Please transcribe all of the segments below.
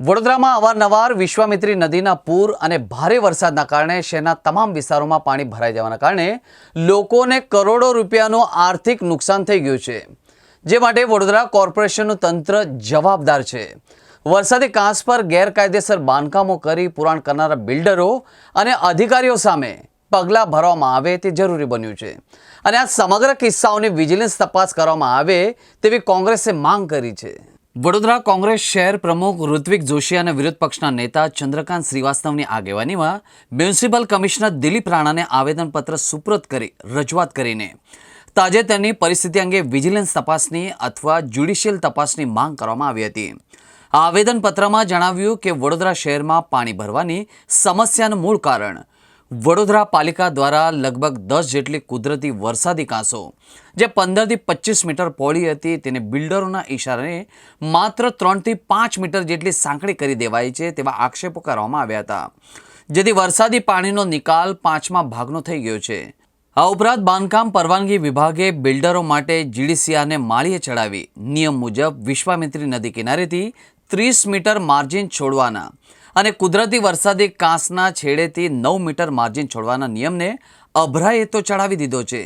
વડોદરામાં અવારનવાર વિશ્વામિત્રી નદીના પૂર અને ભારે વરસાદના કારણે શહેરના તમામ વિસ્તારોમાં પાણી ભરાઈ જવાના કારણે લોકોને કરોડો રૂપિયાનું આર્થિક નુકસાન થઈ ગયું છે. જે માટે વડોદરા કોર્પોરેશનનું તંત્ર જવાબદાર છે. વરસાદી કાંસ પર ગેરકાયદેસર બાંધકામો કરી પુરાણ કરનારા બિલ્ડરો અને અધિકારીઓ સામે પગલાં ભરવામાં આવે તે જરૂરી બન્યું છે. અને આ સમગ્ર કિસ્સાઓની વિજિલન્સ તપાસ કરવામાં આવે તેવી કોંગ્રેસે માંગ કરી છે. વડોદરા કોંગ્રેસ શહેર પ્રમુખ ઋત્વિક જોશી અને વિરોધ પક્ષના નેતા ચંદ્રકાંત શ્રીવાસ્તવની આગેવાનીમાં મ્યુનિસિપલ કમિશનર દિલીપ રાણાને આવેદનપત્ર સુપ્રત કરી રજૂઆત કરીને તાજેતરની પરિસ્થિતિ અંગે વિજિલન્સ તપાસની અથવા જ્યુડિશિયલ તપાસની માંગ કરવામાં આવી હતી. આ આવેદનપત્રમાં જણાવ્યું કે વડોદરા શહેરમાં પાણી ભરવાની સમસ્યાનું મૂળ કારણ વડોદરા પાલિકા દ્વારા લગભગ દસ જેટલી કુદરતી વરસાદી કાંસો, જે પંદરથી પચીસ મીટર પહોળી હતી, તેને બિલ્ડરોના ઇશારે માત્ર ત્રણથી પાંચ મીટર જેટલી સાંકડી કરી દેવાઈ છે તેવા આક્ષેપો કરવામાં આવ્યા હતા. જેથી વરસાદી પાણીનો નિકાલ પાંચમા ભાગનો થઈ ગયો છે. આ ઉપરાંત બાંધકામ પરવાનગી વિભાગે બિલ્ડરો માટે જીડીસીઆરને માળીએ ચડાવી. નિયમ મુજબ વિશ્વામિત્રી નદી કિનારેથી ત્રીસ મીટર માર્જિન છોડવાના અને કુદરતી વરસાદી કાંસના છેડેથી નવ મીટર માર્જિન છોડવાના નિયમને અભરાએ તો ચડાવી દીધો છે.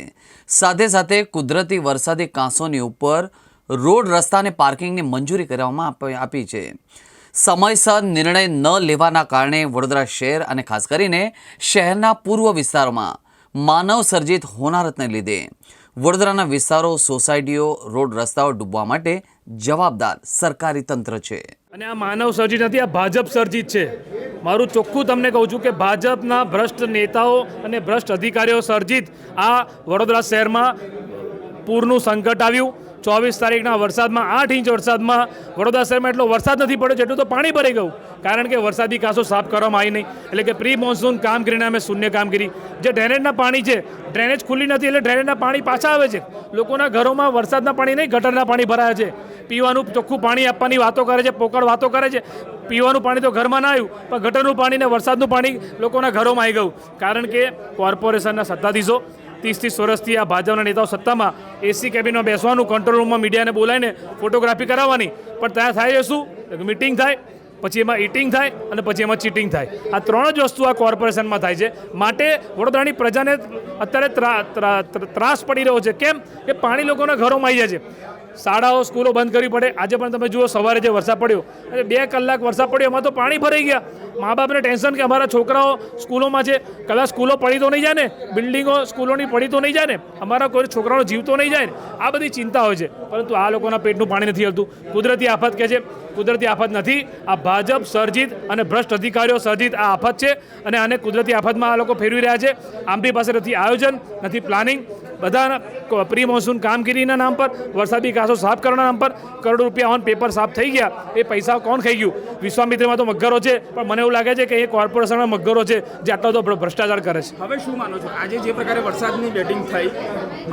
સાથે સાથે કુદરતી વરસાદી કાંસોની ઉપર રોડ રસ્તાને પાર્કિંગની મંજૂરી કરવામાં આપી છે. સમયસર નિર્ણય ન લેવાના કારણે વડોદરા શહેર અને ખાસ કરીને શહેરના પૂર્વ વિસ્તારોમાં માનવ સર્જિત હોનારતને લીધે વડોદરાના વિસ્તારો, સોસાયટીઓ, રોડ રસ્તાઓ ડૂબવા માટે જવાબદાર સરકારી તંત્ર છે. અને આ માનવ સર્જિત નથી, આ ભાજપ સર્જિત છે. મારું ચોખ્ખું તમને કહું છું કે ભાજપના ભ્રષ્ટ નેતાઓ અને ભ્રષ્ટ અધિકારીઓ સર્જિત આ વડોદરા શહેરમાં પૂરનું સંકટ આવ્યું. ચોવીસ તારીખના વરસાદમાં, આઠ ઇંચ વરસાદમાં, વડોદરા શહેરમાં એટલો વરસાદ નથી પડ્યો જેટલું તો પાણી ભરાઈ ગયું. કારણ કે વરસાદી કાંસો સાફ કરવામાં આવી નહીં. એટલે કે પ્રી મોન્સૂન કામગીરીને અમે શૂન્ય કામગીરી. જે ડ્રેનેજના પાણી છે, ડ્રેનેજ ખુલ્લી નથી એટલે ડ્રેનેજના પાણી પાછા આવે છે. લોકોના ઘરોમાં વરસાદના પાણી નહીં, ગટરના પાણી ભરાયા છે. પીવાનું ચોખ્ખું પાણી આપવાની વાતો કરે છે, પોકળ વાતો કરે છે. પીવાનું પાણી તો ઘરમાં ના આવ્યું, પણ ગટરનું પાણી ને વરસાદનું પાણી લોકોના ઘરોમાં આવી ગયું. કારણ કે કોર્પોરેશનના સત્તાધીશો ત્રીસ ત્રીસ વર્ષથી આ ભાજપના નેતાઓ સત્તામાં એસી કેબિનમાં બેસવાનું કંટ્રોલ રૂમમાં મીડિયાને બોલાવીને ફોટોગ્રાફી કરાવવાની. પણ ત્યાં થાય શું? મિટિંગ થાય, પછી એમાં ઇટિંગ થાય અને પછી એમાં ચીટિંગ થાય. આ ત્રણ જ વસ્તુ આ કોર્પોરેશનમાં થાય છે. માટે વડોદરાની પ્રજાને અત્યારે ત્રા- ત્રા- ત્રા- ત્રાસ પડી રહ્યો છે. કેમ? કે પાણી લોકોના ઘરોમાં આવી જાય છે. શાળાઓ, સ્કૂલો બંધ કરવી પડે. આજે પણ તમે જુઓ, સવારે જે વરસાદ પડ્યો અને બે કલાક વરસાદ પડ્યો, એમાં તો પાણી ભરાઈ ગયા. મા બાપને ટેન્શન કે અમારા છોકરાઓ સ્કૂલોમાં છે, કદાચ સ્કૂલો પડી તો નહીં જાય ને બિલ્ડિંગો, સ્કૂલોની પડી તો નહીં જાય ને અમારા કોઈ છોકરાનો જીવ તો નહીં જાય ને, આ બધી ચિંતા હોય છે. પરંતુ આ લોકોના પેટનું પાણી નથી હલતું. કુદરતી આફત કહે છે, કુદરતી આફત નથી. આ ભાજપ, સર્જિત અને ભ્રષ્ટ અધિકારીઓ સર્જિત આ આફત છે અને આને કુદરતી આફતમાં આ લોકો ફેરવી રહ્યા છે. આંબી પાસે નથી આયોજન, નથી પ્લાનિંગ. બધા પ્રી મોન્સૂન કામગીરીના નામ પર વરસાદી કાંસો સાફ કરવાના નામ પર કરોડો રૂપિયા ઓન પેપર સાફ થઈ ગયા. એ પૈસા કોણ ખાઈ ગયું? વિશ્વામિત્રીમાં તો મગ્ગરો છે પણ મને એવું લાગે છે કે એ કોર્પોરેશનમાં મગ્ગરો છે જે આટલો તો ભ્રષ્ટાચાર કરે છે. હવે શું માનો છો? આજે જે પ્રકારે વરસાદની બેટિંગ થઈ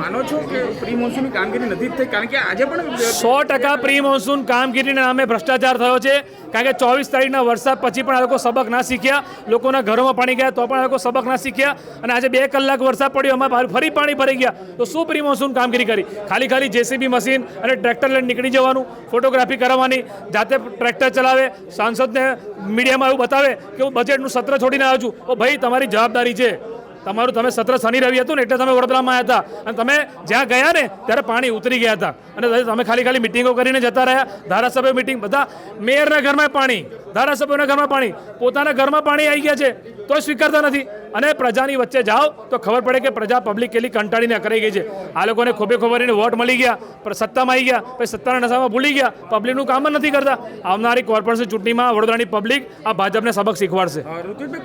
માનો છો કે પ્રી મોન્સૂનની કામગીરી નથી થઈ? કારણ કે આજે પણ સો ટકા પ્રી મોન્સૂન કામગીરીના નામે ભ્રષ્ટાચાર થયો છે કારણ કે ચોવીસ તારીખના વરસાદ પછી પણ આ લોકો સબક ના શીખ્યા લોકોના ઘરોમાં પાણી ગયા તો પણ આ લોકો સબક ના શીખ્યા અને આજે બે કલાક વરસાદ પડ્યો એમાં ફરી પાણી ભરી ગયા. તો શું પ્રી મોન્સૂન કામગીરી કરી? ખાલી ખાલી જેસીબી મશીન અને ટ્રેક્ટર લઈને નીકળી જવાનું, ફોટોગ્રાફી કરાવવાની જાતે ટ્રેક્ટર ચલાવે, સાંસદને મીડિયામાં એવું બતાવે કે હું બજેટનું સત્ર છોડીને આવ્યો છું. તો ભાઈ, તમારી જવાબદારી છે. તમારું, તમે સત્ર શનિ રવિ હતું ને, એટલે તમે વડોદરામાં આવ્યા હતા. અને તમે જ્યાં ગયા ને, ત્યારે પાણી ઉતરી ગયા હતા. અને તમે ખાલી ખાલી મિટિંગો કરીને જતા રહ્યા. ધારાસભ્ય મિટિંગ, બધા મેયરના ઘરમાં પાણી, ધારાસભ્યોના ઘરમાં પાણી. પોતાના ઘરમાં પાણી આવી ગયા છે. તોય સ્વીકારતા નથી. અને પ્રજાની વચ્ચે જાઓ તો ખબર પડે કે પ્રજા પબ્લિક કેટલી કંટાળીને અકરાઈ ગઈ છે. આ લોકોને ખોબે ખોબરીને વોટ મળી ગયા પણ સત્તામાં આવી ગયા પછી સત્તાના નશામાં ભૂલી ગયા. પબ્લિકનું કામ જ નથી કરતા. આવનારી કોર્પોરેશન ચૂંટણીમાં વડોદરાની પબ્લિક આ ભાજપને સબક શીખવાડશે.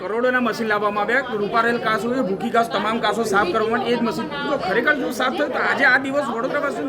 કરોડોના મશીન લાવવામાં આવ્યા. રૂપારેલ કાસો એ ભૂખી કાસ તમામ કાસો સાફ કરવા એ જ મશીન ખરેખર જો સાફ થયું તો આજે આ દિવસ વડોદરા પાસે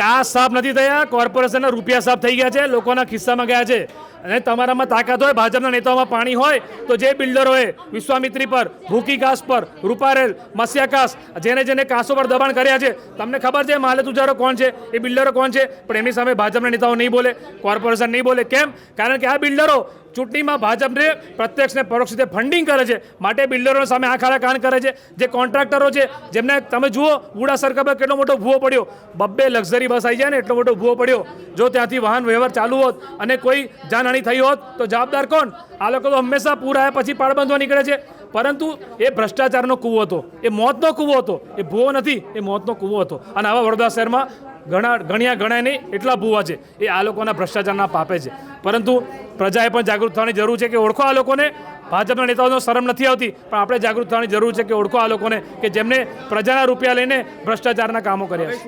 કાસ સાફ નથી થયા કોર્પોરેશનના રૂપિયા સાફ થઈ ગયા છે લોકોના ખિસ્સામાં ગયા છે. અને તમારામાં તાકાત હોય, ભાજપના નેતાઓમાં પાણી હોય, તો જે બિલ્ડરોએ વિશ્વામિત્રી પર, ભૂકી ઘાસ પર, રૂપારેલ, મસ્યાકાસ, જેને જેને કાસો પર દબાણ કર્યા છે, તમને ખબર છે માલે તુજારો કોણ છે? એ બિલ્ડરો કોણ છે? પણ એમની સામે ભાજપના નેતાઓ નહીં બોલે, કોર્પોરેશન નહીં બોલે. કેમ? કારણ કે આ બિલ્ડરો ચૂંટણીમાં ભાજપને પ્રત્યક્ષ ને પરોક્ષ રીતે ફંડિંગ કરે છે. માટે બિલ્ડરો સામે આ ખારા કાન કરે છે. જે કોન્ટ્રાક્ટરો છે, જેમને તમે જુઓ ઉડા સરકાર પર કેટલો મોટો ભૂવો પડ્યો. બબ્બે લક્ઝરી બસ આવી જાય ને, એટલો મોટો ભૂવો પડ્યો. જો ત્યાંથી વાહન વ્યવહાર ચાલુ હોત અને કોઈ જાન જાનહાની થઈ હોત, તો જવાબદાર કોણ? આ લોકો તો હંમેશા પૂર આવ્યા પછી પાળબંધવા નીકળે છે. પરંતુ એ ભ્રષ્ટાચારનો કૂવો હતો. એ મોતનો કૂવો હતો. એ ભૂવો નથી, એ મોતનો કૂવો હતો. અને આવા વડોદરા શહેરમાં ઘણા ગણ્યા ગણાય નહીં, એટલા ભૂવા છે. એ આ લોકોના ભ્રષ્ટાચારના પાપે છે. પરંતુ પ્રજાએ પણ જાગૃત થવાની જરૂર છે કે ઓળખો આ લોકોને. ભાજપના નેતાઓનો શરમ નથી આવતી, પણ આપણે જાગૃત થવાની જરૂર છે કે ઓળખો આ લોકોને કે જેમને પ્રજાના રૂપિયા લઈને ભ્રષ્ટાચારના કામો કર્યા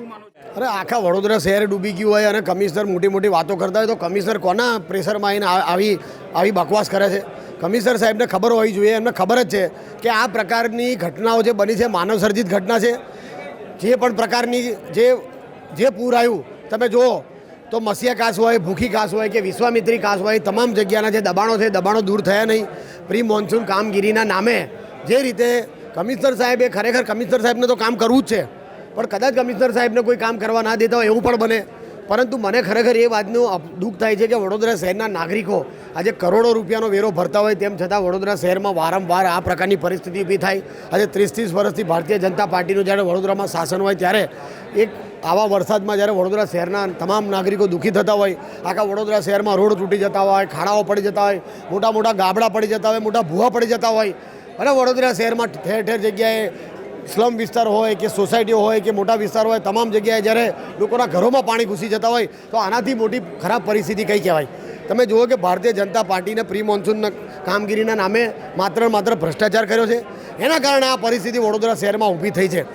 અરે આખા વડોદરા શહેર ડૂબી ગયું હોય અને કમિશનર મોટી મોટી વાતો કરતા હોય તો કમિશનર કોના પ્રેશરમાં આવીને આવી આવી બકવાસ કરે છે? કમિશનર સાહેબને ખબર હોવી જોઈએ, એમને ખબર જ છે કે આ પ્રકારની ઘટનાઓ જે બની છે, માનવસર્જિત ઘટના છે, જે પણ પ્રકારની જે જે પૂર આવ્યું, તમે જુઓ, તો મસીયા કાસ હોય, ભૂખી કાસ હોય કે વિશ્વામિત્રી કાસ હોય તમામ જગ્યાના જે દબાણો છે દબાણો દૂર થયા નહીં. પ્રી મોન્સૂન કામગીરીના નામે જે રીતે કમિશનર સાહેબે ખરેખર કમિશનર સાહેબને તો કામ કરવું જ છે, પણ કદાચ કમિશનર સાહેબને કોઈ કામ કરવા ના દેતા હોય એવું પણ બને. પરંતુ મને ખરેખર એ વાતનું દુઃખ થાય છે કે વડોદરા શહેરના નાગરિકો આજે કરોડો રૂપિયાનો વેરો ભરતા હોય, તેમ છતાં વડોદરા શહેરમાં વારંવાર આ પ્રકારની પરિસ્થિતિ ઊભી થાય. આજે ત્રીસ ત્રીસ વર્ષથી ભારતીય જનતા પાર્ટીનું જ્યારે વડોદરામાં શાસન હોય, ત્યારે એક આવા વરસાદમાં જ્યારે વડોદરા શહેરના તમામ નાગરિકો દુઃખી થતા હોય, આખા વડોદરા શહેરમાં રોડ તૂટી જતા હોય, ખાડાઓ પડી જતા હોય, મોટા મોટા ગાબડા પડી જતા હોય, મોટા ભૂવા પડી જતા હોય, અને વડોદરા શહેરમાં ઠેર ઠેર જગ્યાએ સ્લમ વિસ્તાર હોય કે સોસાયટીઓ હોય કે મોટા વિસ્તાર હોય, તમામ જગ્યાએ જ્યારે લોકોના ઘરોમાં પાણી ઘૂસી જતા હોય, તો આનાથી મોટી ખરાબ પરિસ્થિતિ કઈ કહેવાય? તમે જુઓ કે ભારતીય જનતા પાર્ટીને પ્રી મોન્સૂન કામગીરીના નામે માત્ર માત્ર ભ્રષ્ટાચાર કર્યો છે. એના કારણે આ પરિસ્થિતિ વડોદરા શહેરમાં ઊભી થઈ છે.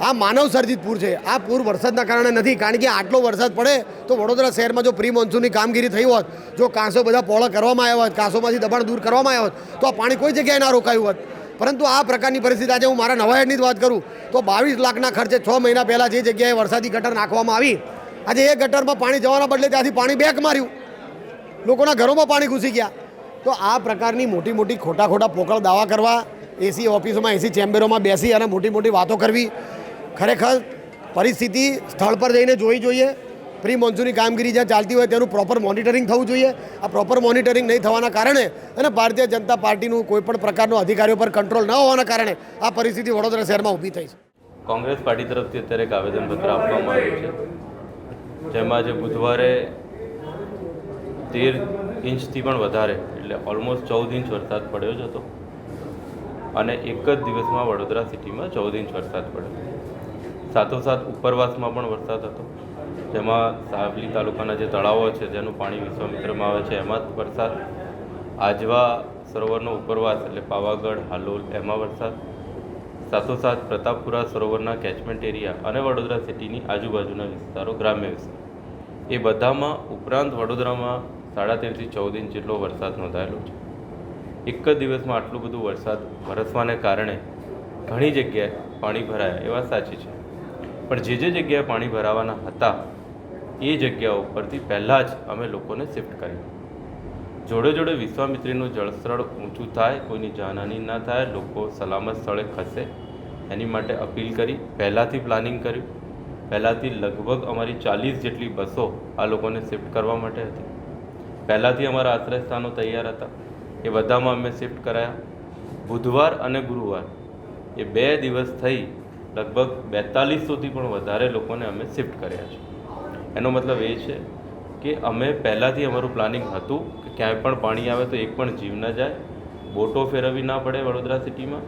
આ માનવ સર્જિત પૂર છે. આ પૂર વરસાદના કારણે નથી. કારણ કે આટલો વરસાદ પડે તો વડોદરા શહેરમાં જો પ્રી મોન્સૂનની કામગીરી થઈ હોત, જો કાંસો બધા પહોળા કરવામાં આવ્યા હોત, કાંસોમાંથી દબાણ દૂર કરવામાં આવ્યા હોત, તો આ પાણી કોઈ જગ્યાએ ના રોકાયું હોત. પરંતુ આ પ્રકારની પરિસ્થિતિ આજે હું મારા નવાહેડની જ વાત કરું, તો બાવીસ લાખના ખર્ચે છ મહિના પહેલાં જે જગ્યાએ વરસાદી ગટર નાખવામાં આવી, આજે એ ગટરમાં પાણી જવાના બદલે ત્યાંથી પાણી બેક માર્યું. લોકોના ઘરોમાં પાણી ઘૂસી ગયા. તો આ પ્રકારની મોટી મોટી ખોટા ખોટા પોકળ દાવા કરવા, એસી ઓફિસોમાં, એસી ચેમ્બરોમાં બેસી અને મોટી મોટી વાતો કરવી ખરેખર પરિસ્થિતિ સ્થળ પર જઈને જોઈ જોઈએ. પ્રી મોન્સૂનની કામગીરી જ્યાં ચાલતી હોય તેનું પ્રોપર મોનિટરિંગ થવું જોઈએ. આ પ્રોપર મોનિટરિંગ નહીં થવાના કારણે અને ભારતીય જનતા પાર્ટીનું કોઈ પણ પ્રકારનો અધિકારીઓ પર કંટ્રોલ ન હોવાના કારણે આ પરિસ્થિતિ વડોદરા શહેરમાં ઊભી થઈ છે. કોંગ્રેસ પાર્ટી તરફથી અત્યારે એક આવેદનપત્ર આપવામાં આવ્યું છે. જેમાં જે બુધવારે તેર ઇંચથી પણ વધારે, એટલે ઓલમોસ્ટ ચૌદ ઇંચ વરસાદ પડ્યો જ હતો. અને એક જ દિવસમાં વડોદરા સિટીમાં ચૌદ ઇંચ વરસાદ પડ્યો. સાથોસાથ ઉપરવાસમાં પણ વરસાદ હતો. જેમાં સાવલી તાલુકાના જે તળાવો છે, જેનું પાણી વિશ્વામિત્રમાં આવે છે, એમાં જ વરસાદ. આજવા સરોવરનો ઉપરવાસ એટલે પાવાગઢ, હાલોલ, એમાં વરસાદ. સાથોસાથ પ્રતાપપુરા સરોવરના કેચમેન્ટ એરિયા અને વડોદરા સિટીની આજુબાજુના વિસ્તારો ગ્રામ્ય વિસ્તાર. એ બધામાં ઉપરાંત વડોદરામાં સાડા તેરથી ચૌદ ઇંચ જેટલો વરસાદ નોંધાયેલો છે. એક જ દિવસમાં આટલું બધું વરસાદ વરસવાને કારણે ઘણી જગ્યાએ પાણી ભરાયા, એ વાત સાચી છે. પણ જે જે જગ્યાએ પાણી ભરાવાના હતા, એ જગ્યા ઉપરથી પહેલાં જ અમે લોકોને શિફ્ટ કર્યું. જોડે જોડે વિશ્વામિત્રીનું જળસ્થળ ઊંચું થાય, કોઈની જાનહાની ના થાય, લોકો સલામત સ્થળે ખસે. એની માટે અપીલ કરી, પહેલાંથી પ્લાનિંગ કર્યું. પહેલાંથી લગભગ અમારી ચાલીસ જેટલી બસો આ લોકોને શિફ્ટ કરવા માટે હતી. પહેલાંથી અમારા આશ્રય સ્થાનો તૈયાર હતા. એ બધામાં અમે શિફ્ટ કરાયા. બુધવાર અને ગુરુવાર, એ બે દિવસ થઈ લગભગ બેતાલીસોથી પણ વધારે લોકોને અમે શિફ્ટ કર્યા છે. એનો મતલબ એ છે કે અમે પહેલાંથી અમારું પ્લાનિંગ હતું કે ક્યાંય પણ પાણી આવે તો એક પણ જીવ ન જાય. બોટો ફેરવવી ના પડે વડોદરા સિટીમાં.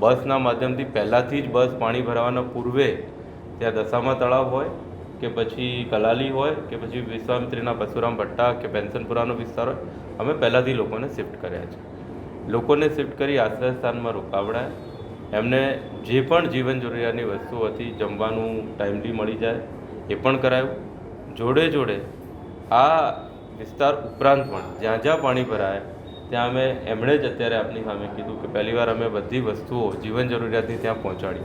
બસના માધ્યમથી પહેલાંથી જ બસ પાણી ભરાવાના પૂર્વે ત્યાં દશામા તળાવ હોય કે પછી કલાલી હોય કે પછી વિશ્વામિત્રીના પશુરામ ભટ્ટા કે પેન્શનપુરાનો વિસ્તાર હોય, અમે પહેલાંથી લોકોને શિફ્ટ કર્યા છે. લોકોને શિફ્ટ કરી આશ્રય સ્થાનમાં રોકાવડાય. એમને જે પણ જીવન જરૂરિયાતની વસ્તુ હતી, જમવાનું ટાઈમલી મળી જાય, એ પણ કરાયું. જોડે જોડે આ વિસ્તાર ઉપરાંત પણ જ્યાં જ્યાં પાણી ભરાય, ત્યાં અમે એમણે જ અત્યારે આપની સામે કીધું કે પહેલીવાર અમે બધી વસ્તુઓ જીવન જરૂરિયાતની ત્યાં પહોંચાડી.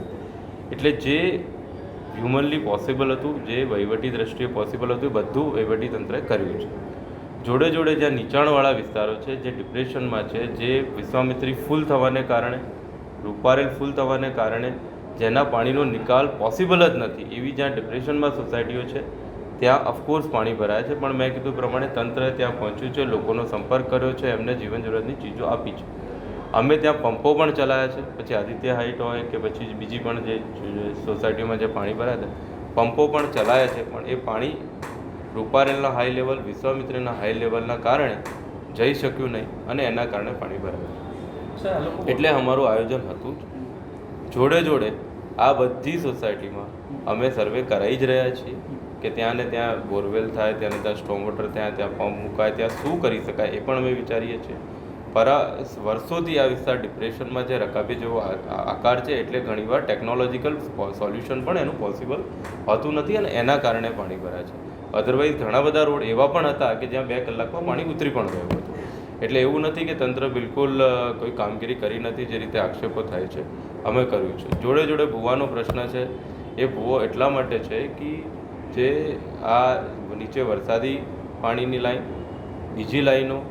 એટલે જે હ્યુમનલી પોસિબલ હતું, જે વહીવટી દ્રષ્ટિએ પોસિબલ હતું, એ બધું વહીવટીતંત્રે કર્યું છે. જોડે જોડે જ્યાં નીચાણવાળા વિસ્તારો છે, જે ડિપ્રેશનમાં છે, જે વિશ્વામિત્રી ફૂલ થવાને કારણે રૂપારેલ ફૂલ થવાને કારણે જેના પાણીનો નિકાલ પોસિબલ જ નથી. એવી જ્યાં ડિપ્રેશનમાં સોસાયટીઓ છે, ત્યાં અફકોર્સ પાણી ભરાય છે. પણ મેં કીધું પ્રમાણે તંત્ર ત્યાં પહોંચ્યું છે, લોકોનો સંપર્ક કર્યો છે, એમને જીવન જરૂરિયાતની ચીજો આપી છે. અમે ત્યાં પંપો પણ ચલાવ્યા છે. પછી આદિત્ય હાઇટ હોય કે પછી બીજી પણ જે સોસાયટીઓમાં જે પાણી ભરાય છે, પંપો પણ ચલાવ્યા છે. પણ એ પાણી રૂપારેલના હાઈ લેવલ વિશ્વામિત્રના હાઈ લેવલના કારણે જઈ શક્યું નહીં અને એના કારણે પાણી ભરાયું. એટલે અમારું આયોજન હતું જોડે જોડે આ બધી સોસાયટીમાં અમે સર્વે કરાવી જ રહ્યા છીએ કે ત્યાં ને ત્યાં બોરવેલ થાય, ત્યાં ને ત્યાં સ્ટોમ વોટર ત્યાં ત્યાં પંપ મુકાય, ત્યાં શું કરી શકાય એ પણ અમે વિચારીએ છીએ. પરા વર્ષોથી આ વિસ્તાર ડિપ્રેશનમાં જે રકાબી જેવો આકાર છે, એટલે ઘણીવાર ટેકનોલોજીકલ સોલ્યુશન પણ એનું પોસિબલ હોતું નથી અને એના કારણે પાણી ભરાય છે. અધરવાઇઝ ઘણા બધા રોડ એવા પણ હતા કે જ્યાં બે કલાકમાં પાણી ઉતરી પણ ગયું હતું. એટલે એવું નથી કે તંત્ર બિલકુલ કોઈ કામગીરી કરી નથી જે રીતે આક્ષેપો થાય છે. અમે કર્યું છે. જોડે જોડે ભૂવાનો પ્રશ્ન છે. એ ભૂવો એટલા માટે છે કે જે આ નીચે વરસાદી પાણીની લાઈન, બીજી લાઈનો,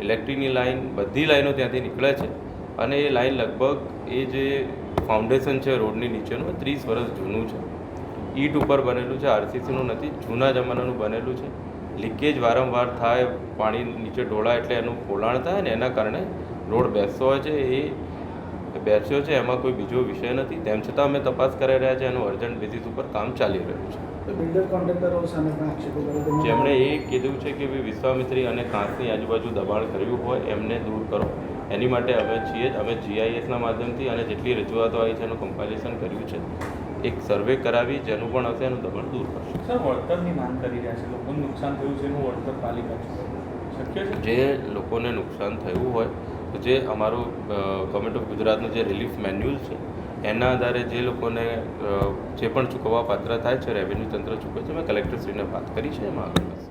ઇલેક્ટ્રિકની લાઈન, બધી લાઈનો ત્યાંથી નીકળે છે. અને એ લાઈન લગભગ એ જે ફાઉન્ડેશન છે રોડની નીચેનું ત્રીસ વર્ષ જૂનું છે. ઈટ ઉપર બનેલું છે. આરસીસીનું નથી. જૂના જમાનાનું બનેલું છે. લીકેજ વારંવાર થાય પાણી નીચે ઢોળાય એટલે એનું પોલાણ થાય ને એના કારણે રોડ બેસતો હોય છે. એ બેસ્યો છે એમાં કોઈ બીજો વિષય નથી. તેમ છતાં અમે તપાસ કરાઈ રહ્યા છે એનું અર્જન્ટ બેસિસ ઉપર કામ ચાલી રહ્યું છે. જેમણે એ કીધું છે કે ભાઈ વિશ્વામિત્રી અને કાંસની આજુબાજુ દબાણ કર્યું હોય એમને દૂર કરો. એની માટે અમે છીએ અમે જીઆઈએસના માધ્યમથી અને જેટલી રજૂઆતો આવી છે એનું કમ્પાઇલેશન કર્યું છે. એક સર્વે કરાવી જેનું પણ હશે એનું દબાણ દૂર કરશે સર વળતરની માંગ કરી રહ્યા છે. લોકોને નુકસાન થયું છે એનું વળતર પાલિકા ચૂકવે. શક્ય છે? જે લોકોને નુકસાન થયું હોય તો જે અમારું ગવર્મેન્ટ ઓફ ગુજરાતનું જે રિલીફ મેન્યુઅલ છે એના આધારે જે લોકોને જે પણ ચૂકવવા પાત્ર થાય છે રેવન્યુ તંત્ર ચૂકવે છે મેં કલેક્ટરશ્રીને વાત કરી છે એમાં આગળ